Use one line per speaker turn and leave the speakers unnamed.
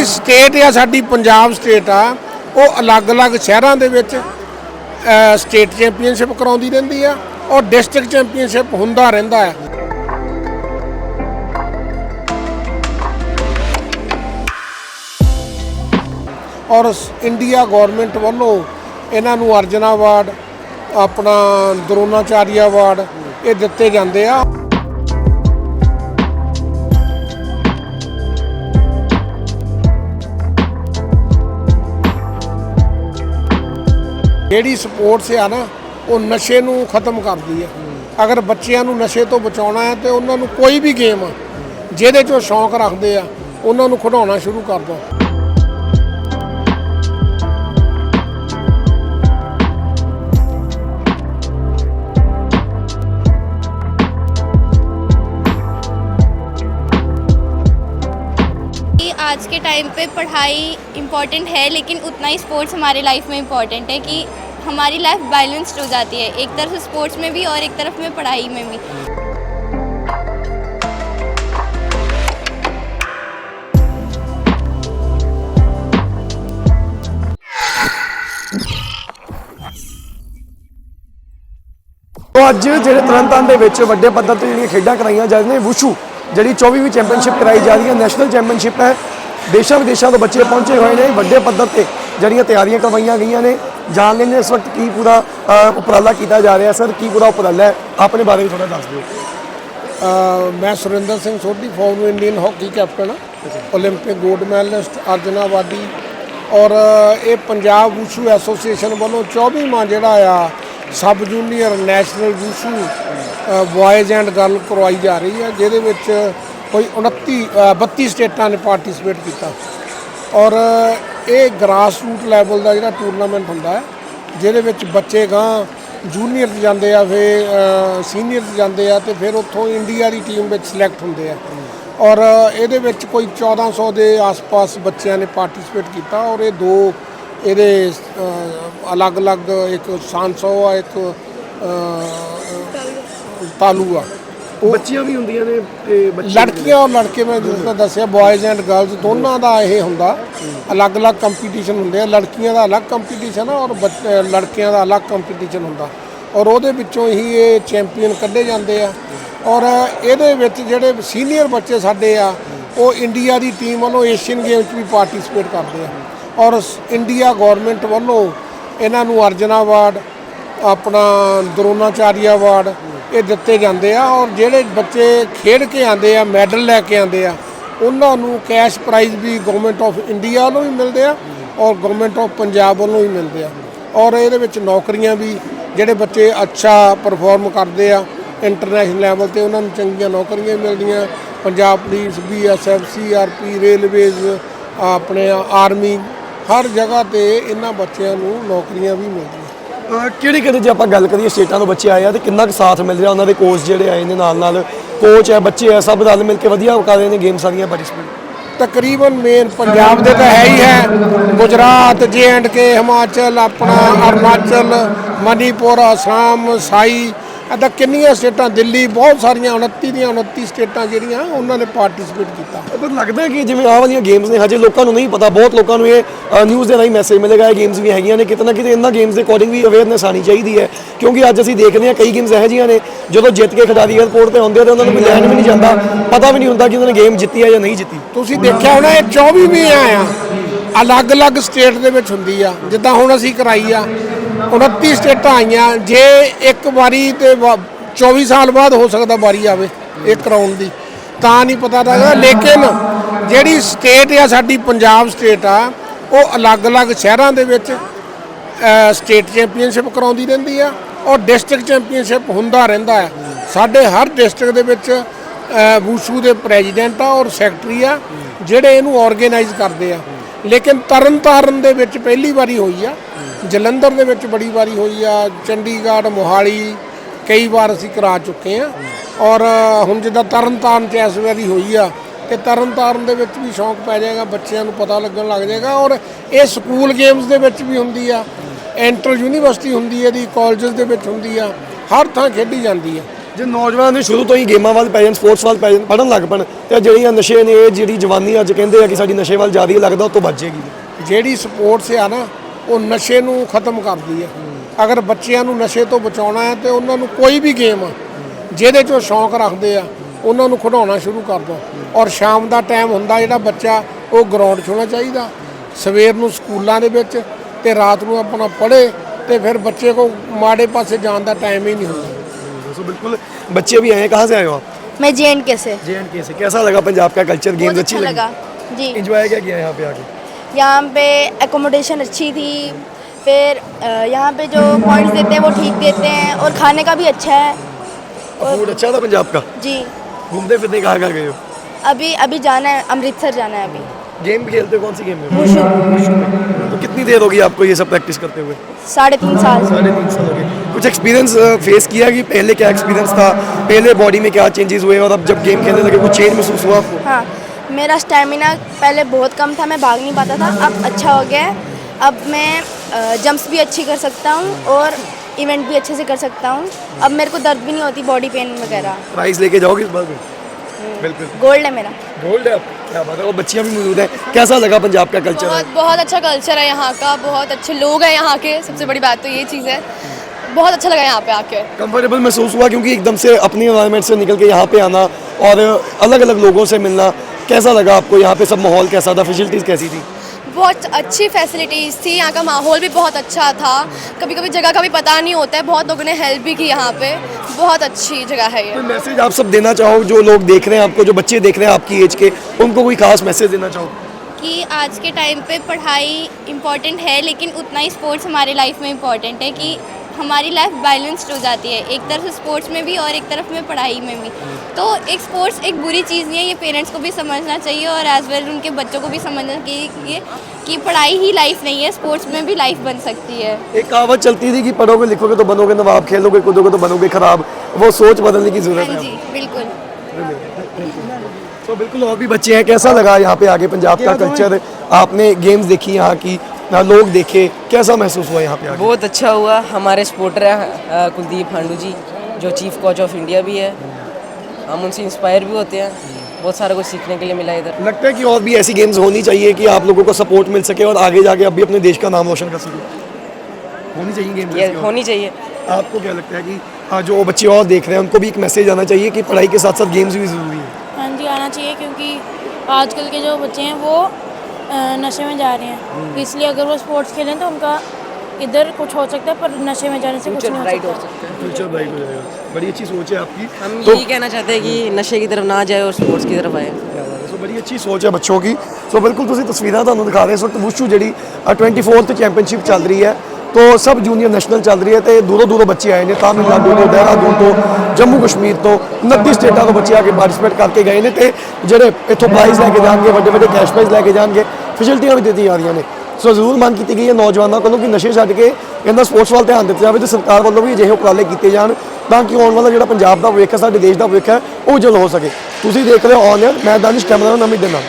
ਜਿਹੜੀ ਸਟੇਟ ਆ, ਸਾਡੀ ਪੰਜਾਬ ਸਟੇਟ ਆ, ਉਹ ਅਲੱਗ-ਅਲੱਗ ਸ਼ਹਿਰਾਂ ਦੇ ਵਿੱਚ ਸਟੇਟ ਚੈਂਪੀਅਨਸ਼ਿਪ ਕਰਾਉਂਦੀ ਰਹਿੰਦੀ ਆ, ਔਰ ਡਿਸਟ੍ਰਿਕਟ ਚੈਂਪੀਅਨਸ਼ਿਪ ਹੁੰਦਾ ਰਹਿੰਦਾ ਹੈ ਔਰ ਇੰਡੀਆ ਗਵਰਨਮੈਂਟ ਵੱਲੋਂ ਇਹਨਾਂ ਨੂੰ ਅਰਜਨ ਅਵਾਰਡ, ਆਪਣਾ ਦਰੋਨਾਚਾਰੀਆ ਅਵਾਰਡ ਇਹ ਦਿੱਤੇ ਜਾਂਦੇ ਆ। ਜਿਹੜੀ ਸਪੋਰਟਸ ਆ ਨਾ ਉਹ ਨਸ਼ੇ ਨੂੰ ਖਤਮ ਕਰਦੀ ਹੈ ਅਗਰ ਬੱਚਿਆਂ ਨੂੰ ਨਸ਼ੇ ਤੋਂ ਬਚਾਉਣਾ ਹੈ ਤੇ ਉਹਨਾਂ ਨੂੰ ਕੋਈ ਵੀ ਗੇਮ ਜਿਹਦੇ 'ਚੋਂ ਸ਼ੌਂਕ ਰੱਖਦੇ ਆ ਉਹਨਾਂ ਨੂੰ ਖਿਡਾਉਣਾ ਸ਼ੁਰੂ ਕਰ ਦਿਓ
कि आज के टाइम पे पढ़ाई इम्पॉर्टेंट है लेकिन उतना ही स्पोर्ट्स हमारी लाइफ में इम्पॉर्टेंट है कि हमारी लाइफ बैलेंस्ड हो जाती है एक तरफ स्पोर्ट्स में भी और एक तरफ में पढ़ाई में भी
ਤੋ ਅੱਜ ਜਿਹੜੇ ਤਰਨਤਾਰਨ ਦੇ ਵਿੱਚ ਵੱਡੇ ਪੱਧਰ ਤੇ ਜਿਹੜੀਆਂ ਖੇਡਾਂ ਕਰਾਈਆਂ ਜਾ ਰਹੀਆਂ ਨੇ ਵੁਸ਼ੂ ਜਿਹੜੀ 24ਵੀਂ ਚੈਂਪੀਅਨਸ਼ਿਪ ਕਰਾਈ ਜਾ ਰਹੀ ਹੈ ਨੈਸ਼ਨਲ ਚੈਂਪੀਅਨਸ਼ਿਪ ਹੈ ਦੇਸ਼ਾਂ ਵਿਦੇਸ਼ਾਂ ਤੋਂ ਬੱਚੇ ਪਹੁੰਚੇ ਹੋਏ ਨੇ ਵੱਡੇ ਪੱਧਰ ਤੇ ਜਿਹੜੀਆਂ ਤਿਆਰੀਆਂ ਕਰਵਾਈਆਂ ਗਈਆਂ ਨੇ ਜਾਣ ਲੈਂਦੇ ਇਸ ਵਕਤ ਕੀ ਪੂਰਾ ਉਪਰਾਲਾ ਕੀਤਾ ਜਾ ਰਿਹਾ? ਸਰ, ਕੀ ਪੂਰਾ ਉਪਰਾਲਾ ਹੈ? ਆਪਣੇ ਬਾਰੇ ਵੀ ਥੋੜਾ ਦੱਸ ਦਿਓ।
ਮੈਂ Surinder Singh Sodhi, former Indian hockey captain, Olympic gold medallist Arjuna awardee ਔਰ ਇਹ ਪੰਜਾਬ ਵੂਸ਼ੂ ਐਸੋਸੀਏਸ਼ਨ ਵੱਲੋਂ 24ਵਾਂ ਜਿਹੜਾ ਆ, sub junior national wushu boys and girl ਕਰਵਾਈ ਜਾ ਰਹੀ ਹੈ, ਜਿਹਦੇ ਵਿੱਚ ਕੋਈ 29 32 ਸਟੇਟਾਂ ਨੇ ਪਾਰਟਿਸਿਪੇਟ ਕੀਤਾ। ਔਰ ਇਹ ਗ੍ਰਾਸ ਰੂਟ ਲੈਵਲ ਦਾ ਜਿਹੜਾ ਟੂਰਨਾਮੈਂਟ ਹੁੰਦਾ ਹੈ, ਜਿਹਦੇ ਵਿੱਚ ਬੱਚੇ ਗਾਂ ਜੂਨੀਅਰ 'ਚ ਜਾਂਦੇ ਆ, ਫਿਰ ਸੀਨੀਅਰ 'ਚ ਜਾਂਦੇ ਆ ਤੇ ਫਿਰ ਉੱਥੋਂ ਇੰਡੀਆ ਦੀ ਟੀਮ ਵਿੱਚ ਸਿਲੈਕਟ ਹੁੰਦੇ ਆ। ਔਰ ਇਹਦੇ ਵਿੱਚ ਕੋਈ 1400 ਦੇ ਆਸ-ਪਾਸ ਬੱਚਿਆਂ ਨੇ ਪਾਰਟਿਸਿਪੇਟ ਕੀਤਾ ਔਰ ਇਹ ਦੋ ਇਹਦੇ ਅਲੱਗ-ਅਲੱਗ ਇੱਕ 500 ਆ, ਇੱਕ ਤਾਲੂ ਆ।
ਬੱਚੀਆਂ ਵੀ ਹੁੰਦੀਆਂ ਨੇ ਤੇ ਬੱਚੇ
ਲੜਕੀਆਂ ਔਰ ਲੜਕੇ ਮੈਂ ਜਿਸ ਤਰ੍ਹਾਂ ਦੱਸਿਆ ਬॉयਜ਼ ਐਂਡ ਗਰਲਸ ਦੋਨਾਂ ਦਾ ਇਹ ਹੁੰਦਾ। ਅਲੱਗ-ਅਲੱਗ ਕੰਪੀਟੀਸ਼ਨ ਹੁੰਦੇ ਆ। ਲੜਕੀਆਂ ਦਾ ਅਲੱਗ ਕੰਪੀਟੀਸ਼ਨ ਆ ਔਰ ਲੜਕਿਆਂ ਦਾ ਅਲੱਗ ਕੰਪੀਟੀਸ਼ਨ ਹੁੰਦਾ। ਔਰ ਉਹਦੇ ਵਿੱਚੋਂ ਹੀ ਇਹ ਚੈਂਪੀਅਨ ਕੱਢੇ ਜਾਂਦੇ ਆ। ਔਰ ਇਹਦੇ ਵਿੱਚ ਜਿਹੜੇ ਸੀਨੀਅਰ ਬੱਚੇ ਸਾਡੇ ਆ ਉਹ ਇੰਡੀਆ ਦੀ ਟੀਮ ਵੱਲੋਂ ਏਸ਼ੀਅਨ ਗੇਮ 'ਚ ਵੀ ਪਾਰਟਿਸਿਪੇਟ ਕਰਦੇ ਆ। ਔਰ ਇੰਡੀਆ ਗਵਰਨਮੈਂਟ ਵੱਲੋਂ ਇਹਨਾਂ ਨੂੰ ਅਰਜਨ ਅਵਾਰਡ ਆਪਣਾ ਦਰੋਨਾਚਾਰੀਆ ਅਵਾਰਡ ਇਹ ਦਿੱਤੇ ਜਾਂਦੇ ਆ ਔਰ ਜਿਹੜੇ ਬੱਚੇ ਖੇਡ ਕੇ ਆਉਂਦੇ ਆ, ਮੈਡਲ ਲੈ ਕੇ ਆਉਂਦੇ ਆ, ਉਹਨਾਂ ਨੂੰ ਕੈਸ਼ ਪ੍ਰਾਈਜ਼ ਵੀ ਗਵਰਨਮੈਂਟ ਆਫ ਇੰਡੀਆ ਵੱਲੋਂ ਵੀ ਮਿਲਦੇ ਆ ਔਰ ਗਵਰਨਮੈਂਟ ਆਫ ਪੰਜਾਬ ਵੱਲੋਂ ਵੀ ਮਿਲਦੇ ਆ। ਔਰ ਇਹਦੇ ਵਿੱਚ ਨੌਕਰੀਆਂ ਵੀ ਜਿਹੜੇ ਬੱਚੇ ਅੱਛਾ ਪਰਫਾਰਮ ਕਰਦੇ ਆ ਇੰਟਰਨੈਸ਼ਨਲ ਲੈਵਲ ਤੇ ਉਹਨਾਂ ਨੂੰ ਚੰਗੀਆਂ ਨੌਕਰੀਆਂ ਮਿਲਦੀਆਂ, Punjab police BSF CRP railways ਆਪਣੇ ਆਰਮੀ ਹਰ ਜਗ੍ਹਾ ਤੇ ਇਹਨਾਂ ਬੱਚਿਆਂ ਨੂੰ ਨੌਕਰੀਆਂ ਵੀ ਮਿਲਦੀਆਂ।
ਕਿਹੜੀ ਕਿਹੜੀ ਜੇ ਆਪਾਂ ਗੱਲ ਕਰੀਏ ਸਟੇਟਾਂ ਤੋਂ ਬੱਚੇ ਆਏ ਆ ਤੇ ਕਿੰਨਾ ਕੁ ਸਾਥ ਮਿਲ ਰਿਹਾ ਉਹਨਾਂ ਦੇ ਕੋਚ ਜਿਹੜੇ ਆਏ ਨੇ ਨਾਲ ਨਾਲ? ਕੋਚ ਹੈ, ਬੱਚੇ ਹੈ, ਸਭ ਰਲ ਮਿਲ ਕੇ ਵਧੀਆ ਕਰ ਰਹੇ ਨੇ ਗੇਮ ਸਾਰੀਆਂ ਪਾਰਟਿਸਿਪੇਟ
ਤਕਰੀਬਨ ਮੇਨ ਪੰਜਾਬ ਦੇ ਤਾਂ ਹੈ ਹੀ ਹੈ। ਗੁਜਰਾਤ ਜੇ ਐਂਡ ਕੇ ਹਿਮਾਚਲ, ਆਪਣਾ ਅਰੁਣਾਚਲ, ਮਨੀਪੁਰ, ਅਸਾਮ, ਸਾਈ ਅਦਾ ਕਿੰਨੀਆਂ ਸਟੇਟਾਂ ਦਿੱਲੀ ਬਹੁਤ ਸਾਰੀਆਂ 29 ਦੀਆਂ 29 ਸਟੇਟਾਂ ਜਿਹੜੀਆਂ ਉਹਨਾਂ ਨੇ ਪਾਰਟਿਸਿਪੇਟ ਕੀਤਾ।
ਪਰ ਲੱਗਦਾ ਕਿ ਜਿਵੇਂ ਆਹ ਵਾਲੀਆਂ ਗੇਮਸ ਨੇ ਹਜੇ ਲੋਕਾਂ ਨੂੰ ਨਹੀਂ ਪਤਾ ਬਹੁਤ ਲੋਕਾਂ ਨੂੰ ਇਹ ਨਿਊਜ਼ ਦੇ ਰਾਹੀਂ ਮੈਸੇਜ ਮਿਲੇਗਾ ਇਹ ਗੇਮਸ ਵੀ ਹੈਗੀਆਂ ਨੇ ਕਿਤੇ ਨਾ ਕਿਤੇ ਇਹਨਾਂ ਗੇਮਸ ਦੇ ਅਕੋਰਡਿੰਗ ਵੀ ਅਵੇਅਰਨੈਸ ਆਣੀ ਚਾਹੀਦੀ ਹੈ। ਕਿਉਂਕਿ ਅੱਜ ਅਸੀਂ ਦੇਖਦੇ ਹਾਂ ਕਈ ਗੇਮਸ ਇਹੋ ਜਿਹੀਆਂ ਨੇ ਜਦੋਂ ਜਿੱਤ ਕੇ ਖਿਡਾਰੀ 에ਅਰਪੋਰਟ ਤੇ ਆਉਂਦੇ ਆ ਤੇ ਉਹਨਾਂ ਨੂੰ ਕੋਈ ਲੈਣ ਵੀ ਨਹੀਂ ਜਾਂਦਾ ਪਤਾ ਵੀ ਨਹੀਂ ਹੁੰਦਾ ਕਿ ਉਹਨਾਂ ਨੇ ਗੇਮ ਜਿੱਤੀ ਹੈ ਜਾਂ ਨਹੀਂ ਜਿੱਤੀ।
ਤੁਸੀਂ ਦੇਖਿਆ ਹੋਣਾ ਇਹ 24 ਵੀ ਆ। ਅਲੱਗ-ਅਲੱਗ ਸਟੇਟ ਦੇ ਵਿੱਚ ਹੁੰਦੀ ਆ ਜਿੱਦਾਂ ਹੁਣ ਅਸੀਂ ਕਰਾਈ ਆ 29 ਸਟੇਟਾਂ ਆਈਆਂ। ਜੇ ਇੱਕ ਵਾਰੀ ਤੇ ਵਾ- 24 ਸਾਲ ਬਾਅਦ ਹੋ ਸਕਦਾ ਵਾਰੀ ਆਵੇ ਇਹ ਕਰਾਉਣ ਦੀ। ਤਾਂ ਨਹੀਂ ਪਤਾ ਲੱਗਦਾ ਲੇਕਿਨ ਜਿਹੜੀ ਸਟੇਟ ਆ ਸਾਡੀ ਪੰਜਾਬ ਸਟੇਟ ਆ ਉਹ ਅਲੱਗ-ਅਲੱਗ ਸ਼ਹਿਰਾਂ ਦੇ ਵਿੱਚ ਸਟੇਟ ਚੈਂਪੀਅਨਸ਼ਿਪ ਕਰਾਉਂਦੀ ਰਹਿੰਦੀ ਆ। ਔਰ ਡਿਸਟ੍ਰਿਕਟ ਚੈਂਪੀਅਨਸ਼ਿਪ ਹੁੰਦਾ ਰਹਿੰਦਾ ਹੈ। ਸਾਡੇ ਹਰ ਡਿਸਟ੍ਰਿਕਟ ਦੇ ਵਿੱਚ ਅ, ਵੂਸ਼ੂ ਦੇ ਪ੍ਰੈਜ਼ੀਡੈਂਟ ਆ ਔਰ ਸੈਕਟਰੀ ਆ ਜਿਹੜੇ ਇਹਨੂੰ ਆਰਗੇਨਾਈਜ਼ ਕਰਦੇ ਆ। ਲੇਕਿਨ ਤਰਨਤਾਰਨ ਦੇ ਵਿੱਚ ਪਹਿਲੀ ਵਾਰੀ ਹੋਈ ਆ। ਜਲੰਧਰ ਦੇ ਵਿੱਚ ਬੜੀ ਵਾਰੀ ਹੋਈ ਆ। ਚੰਡੀਗੜ੍ਹ, ਮੋਹਾਲੀ ਕਈ ਵਾਰ ਅਸੀਂ ਕਰਾ ਚੁੱਕੇ ਆ। ਔਰ ਹੁਣ ਜਿੱਦਾਂ ਤਰਨਤਾਰਨ ਚ ਇਸ ਵਾਰੀ ਹੋਈ ਆ, ਤੇ ਤਰਨਤਾਰਨ ਦੇ ਵਿੱਚ ਵੀ ਸ਼ੌਂਕ ਪੈ ਜਾਏਗਾ, ਬੱਚਿਆਂ ਨੂੰ ਪਤਾ ਲੱਗਣ ਲੱਗ ਜਾਏਗਾ। ਔਰ ਇਹ ਸਕੂਲ ਗੇਮਸ ਦੇ ਵਿੱਚ ਵੀ ਹੁੰਦੀ ਆ। ਐਂਟਰ ਯੂਨੀਵਰਸਿਟੀ ਹੁੰਦੀ ਹੈ ਦੀ ਕਾਲਜਸ ਦੇ ਵਿੱਚ ਹੁੰਦੀ ਆ। ਹਰ ਥਾਂ ਖੇਡੀ ਜਾਂਦੀ ਆ।
ਜੇ ਨੌਜਵਾਨ ਨੇ ਸ਼ੁਰੂ ਤੋਂ ਹੀ ਗੇਮਾਂ ਵੱਲ ਪੈ ਜਾਣ ਸਪੋਰਟਸ ਵੱਲ ਪੈ ਜਾਣ ਪੜਨ ਲੱਗ ਪਣ, ਤੇ ਜਿਹੜੀਆਂ ਨਸ਼ੇ ਨੇ, ਇਹ ਜਿਹੜੀ ਜਵਾਨੀ ਅੱਜ ਕਹਿੰਦੇ ਆ ਕਿ ਸਾਡੀ ਨਸ਼ੇ ਵੱਲ ਜ਼ਿਆਦਾ ਲੱਗਦਾ, ਉਹ ਤੋਂ ਬਚੇਗੀ
ਜਿਹੜੀ ਸਪੋਰਟਸ ਆ ਨਾ, ਉਹ ਨਸ਼ੇ ਨੂੰ ਖਤਮ ਕਰਦੀ ਹੈ ਅਗਰ ਬੱਚਿਆਂ ਨੂੰ ਨਸ਼ੇ ਤੋਂ ਬਚਾਉਣਾ ਹੈ, ਤੇ ਉਹਨਾਂ ਨੂੰ ਕੋਈ ਵੀ ਗੇਮ ਜਿਹਦੇ 'ਚੋਂ ਸ਼ੌਂਕ ਰੱਖਦੇ ਆ, ਉਹਨਾਂ ਨੂੰ ਖਿਡਾਉਣਾ ਸ਼ੁਰੂ ਕਰ ਦਿਓ ਔਰ ਸ਼ਾਮ ਦਾ ਟਾਈਮ ਹੁੰਦਾ, ਜਿਹੜਾ ਬੱਚਾ, ਉਹ ਗਰਾਊਂਡ 'ਚ ਹੋਣਾ ਚਾਹੀਦਾ। ਸਵੇਰ ਨੂੰ ਸਕੂਲਾਂ ਦੇ ਵਿੱਚ, ਤੇ ਰਾਤ ਨੂੰ ਆਪਣਾ ਪੜ੍ਹੇ, ਤੇ ਫਿਰ ਬੱਚੇ ਕੋ ਮਾੜੇ ਪਾਸੇ ਜਾਣ ਦਾ ਟਾਈਮ ਹੀ ਨਹੀਂ ਹੁੰਦਾ।
दोस्तों बिल्कुल बच्चे भी आए हैं कहाँ से आए हो आप?
मैं जे एंड के से।
जे एंड के से। कैसा लगा पंजाब का कल्चर गेम्स अच्छी
अच्छा
लगा?
जी।
एंजॉय क्या किया यहाँ पे आके?
यहाँ पे एकोमोडेशन अच्छी थी। फिर यहाँ पे जो पॉइंट्स देते हैं वो ठीक देते हैं। और खाने का भी अच्छा है।
फ़ूड अच्छा था पंजाब का?
जी।
घूमते फिरते कहाँ कहाँ गए हो?
अभी अभी जाना है अमृतसर जाना है अभी।
गेम भी खेलते हो? कौन सी गेम में कितनी देर होगी आपको ये सब प्रैक्टिस करते हुए?
साढ़े तीन साल।
साढ़े तीन साल हो गए। कुछ एक्सपीरियंस फेस किया कि पहले क्या एक्सपीरियंस था? पहले बॉडी में क्या चेंजेस हुए और अब जब गेम खेलने लगे कुछ चेंज महसूस हुआ आपको?
हाँ मेरा स्टेमिना पहले बहुत कम था मैं भाग नहीं पाता था। अब अच्छा हो गया है। अब मैं जंप्स भी अच्छी कर सकता हूँ और इवेंट भी अच्छे से कर सकता हूँ। अब मेरे को दर्द भी नहीं होती बॉडी पेन वगैरह।
प्राइज लेके जाओगे इस बार? बिल्कुल।
गोल्ड है मेरा।
गोल्ड है? क्या बात है? और बच्चियाँ भी मौजूद हैं। कैसा लगा पंजाब का कल्चर
बहुत बहुत अच्छा कल्चर है यहाँ का। बहुत अच्छे लोग हैं यहाँ के। सबसे बड़ी बात तो ये चीज़ है। बहुत अच्छा लगा यहाँ पे आके।
कंफर्टेबल महसूस हुआ क्योंकि एकदम से अपनी इन्वायरमेंट से निकल के यहाँ पे आना और अलग अलग लोगों से मिलना कैसा लगा आपको? यहाँ पे सब माहौल कैसा था? फैसिलिटीज़ कैसी थी?
बहुत अच्छी फैसिलिटीज़ थी यहाँ का माहौल भी बहुत अच्छा था। कभी कभी जगह का भी पता नहीं होता है बहुत लोगों ने हेल्प भी की यहाँ पे। बहुत अच्छी जगह है ये।
कोई मैसेज आप सब देना चाहो जो लोग देख रहे हैं आपको जो बच्चे देख रहे हैं आपकी एज के उनको कोई खास मैसेज देना चाहो?
कि आज के टाइम पे पढ़ाई इंपॉर्टेंट है लेकिन उतना ही स्पोर्ट्स हमारे लाइफ में इंपॉर्टेंट है कि हमारी लाइफ बैलेंस्ड हो जाती है। एक तरफ़ स्पोर्ट्स में भी और एक तरफ़ में पढ़ाई में भी। तो एक स्पोर्ट्स एक बुरी चीज़ नहीं है ये पेरेंट्स को भी समझना चाहिए और एज वेल उनके बच्चों को भी समझना चाहिए कि पढ़ाई ही लाइफ नहीं है स्पोर्ट्स में भी लाइफ बन सकती है।
एक कहावत चलती थी कि पढ़ोगे लिखोगे तो बनोगे नवाब खेलोगे कूदोगे तो बनोगे खराब। वो सोच बदलने की ज़रूरत
हाँ
है।
जी बिल्कुल।
तो बिल्कुल और भी बच्चे हैं कैसा लगा यहाँ पे आगे पंजाब का कल्चर आपने गेम्स देखी यहाँ की लोग देखे कैसा महसूस हुआ यहाँ पे
बहुत अच्छा हुआ। हमारे सपोर्टर हैं कुलदीप हांडू जी जो चीफ कोच ऑफ़ इंडिया भी है। हम उनसे इंस्पायर भी होते हैं। बहुत सारा कुछ सीखने के लिए मिला इधर।
लगता है कि और भी ऐसी गेम्स होनी चाहिए कि आप लोगों को सपोर्ट मिल सके और आगे जाके अब भी अपने देश का नाम रोशन कर सके। होनी चाहिए गेम्स
ये
ऐसी और।
होनी चाहिए।
आपको क्या लगता है कि हाँ, जो बच्चे और देख रहे हैं उनको भी एक मैसेज आना चाहिए कि पढ़ाई के साथ साथ गेम्स भी ज़रूरी है?
हाँ जी आना चाहिए क्योंकि आजकल के जो बच्चे हैं वो नशे में जा रहे हैं तो इसलिए अगर वो स्पोर्ट्स खेलें तो उनका इधर कुछ हो सकता है पर नशे में जाने से कुछ
फ्यूचर
नहीं हो
ब्राइट हो
सकता
सकता है
फ्यूचर ब्राइट हो जाएगा बड़ी अच्छी सोच है आपकी
हम
तो
यही कहना चाहते हैं कि नशे की तरफ ना जाए और स्पोर्ट्स की तरफ आए
ਸੋ ਬੜੀ ਅੱਛੀ ਸੋਚ ਹੈ ਬੱਚੋਂ ਕੀ ਸੋ ਬਿਲਕੁਲ ਤੁਸੀਂ ਤਸਵੀਰਾਂ ਤੁਹਾਨੂੰ ਦਿਖਾ ਰਹੇ ਹੋ ਇਸ ਵਕਤ ਵੁਸ਼ੂ ਜਿਹੜੀ 24th ਚੈਂਪੀਅਨਸ਼ਿਪ ਚੱਲ ਰਹੀ ਹੈ ਤੋਂ ਸਭ ਜੂਨੀਅਰ ਨੈਸ਼ਨਲ ਚੱਲ ਰਹੀ ਹੈ ਤੇ ਦੂਰੋਂ ਦੂਰੋਂ ਬੱਚੇ ਆਏ ਨੇ ਤਾਮਿਲਨਾਡੂ ਤੋਂ ਦੇਹਰਾਦੂਨ ਤੋਂ, ਜੰਮੂ ਕਸ਼ਮੀਰ ਤੋਂ 29 ਸਟੇਟਾਂ ਤੋਂ ਬੱਚੇ ਆ ਕੇ ਪਾਰਟਿਸਿਪੇਟ ਕਰਕੇ ਗਏ ਨੇ ਤੇ ਜਿਹੜੇ ਇੱਥੋਂ ਪ੍ਰਾਈਜ਼ ਲੈ ਕੇ ਜਾਣਗੇ, ਵੱਡੇ ਵੱਡੇ ਕੈਸ਼ ਪ੍ਰਾਈਜ਼ ਲੈ ਕੇ ਜਾਣਗੇ ਫੈਸਿਲਿਟੀਆਂ ਵੀ ਦਿੱਤੀਆਂ ਜਾ ਰਹੀਆਂ ਨੇ। ਸੋ ਜ਼ਰੂਰ ਮੰਗ ਕੀਤੀ ਗਈ ਹੈ ਨੌਜਵਾਨਾਂ ਕੋਲੋਂ ਕਿ ਨਸ਼ੇ ਛੱਡ ਕੇ ਇਹਨਾਂ ਸਪੋਰਟਸ ਵੱਲ ਧਿਆਨ ਦਿੱਤਾ ਜਾਵੇ ਤੇ ਸਰਕਾਰ ਵੱਲੋਂ ਵੀ ਅਜਿਹੇ ਉਪਰਾਲੇ ਕੀਤੇ ਜਾਣ ਤਾਂ ਕਿ ਆਉਣ ਵਾਲਾ ਜਿਹੜਾ ਪੰਜਾਬ ਦਾ ਭਵਿੱਖ ਹੈ, ਸਾਡੇ ਦੇਸ਼ ਦਾ ਭਵਿੱਖ ਹੈ, ਉਹ ਉਜਲ ਹੋ ਸਕੇ। ਤੁਸੀਂ ਦੇਖ ਰਹੇ ਹੋ ਔਨ ਮੈਂ ਦਾਨਿਸ਼ ਕੈਮਰਾ ਨਮਿਤ ਦੇ ਨਾਲ।